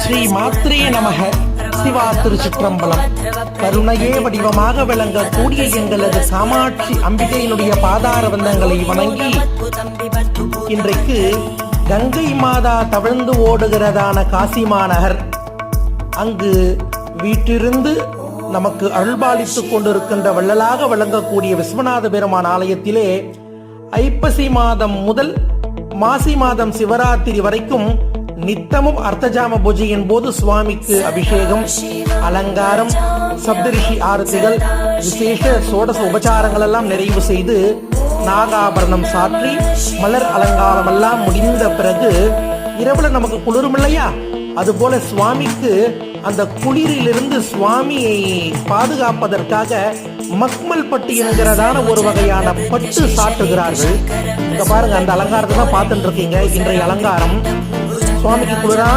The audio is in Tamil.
ஸ்ரீ மாத்ரே நமக. சிவா திருச்சிற்றம்பலம். கருணையே வடிவமாக விளங்கக்கூடிய எங்களது காமாட்சி அம்பிகையினுடைய பாதார வந்தங்களை வணங்கி இன்றைக்கு கங்கை மாதா தவழ்ந்து ஓடுகிறதான காசி மாநகர் அங்கு வீட்டிருந்து நமக்கு அருள்பாலித்துக் கொண்டிருக்கின்ற வள்ளலாக விளங்கக்கூடிய விஸ்வநாத பெருமான் ஆலயத்திலே ஐப்பசி மாதம் முதல் மாசி மாதம் சிவராத்திரி வரைக்கும் நித்தமும் அர்த்தஜாம பூஜையின் போது சுவாமிக்கு அபிஷேகம் அலங்காரம் சப்தரிஷி ஆரத்திகள் விசேஷ சோடச உபச்சாரங்கள் எல்லாம் நிறைவு செய்து நாகாபரணம் சாற்றி மலர் அலங்காரம் எல்லாம் முடிந்த பிறகு இரவுல நமக்கு குளிரும் இல்லையா? அதுபோல சுவாமிக்கு அந்த குளிரிலிருந்து சுவாமியை பாதுகாப்பதற்காக மக்மல் பட்டு என்கிறதான ஒரு வகையான பட்டு சாட்டுகிறார்கள் இங்க பாருங்க அந்த அலங்காரத்தை தான் பார்த்துட்டு இருக்கீங்க. இன்றைய அலங்காரம் சுவாமிக்கு குளிரா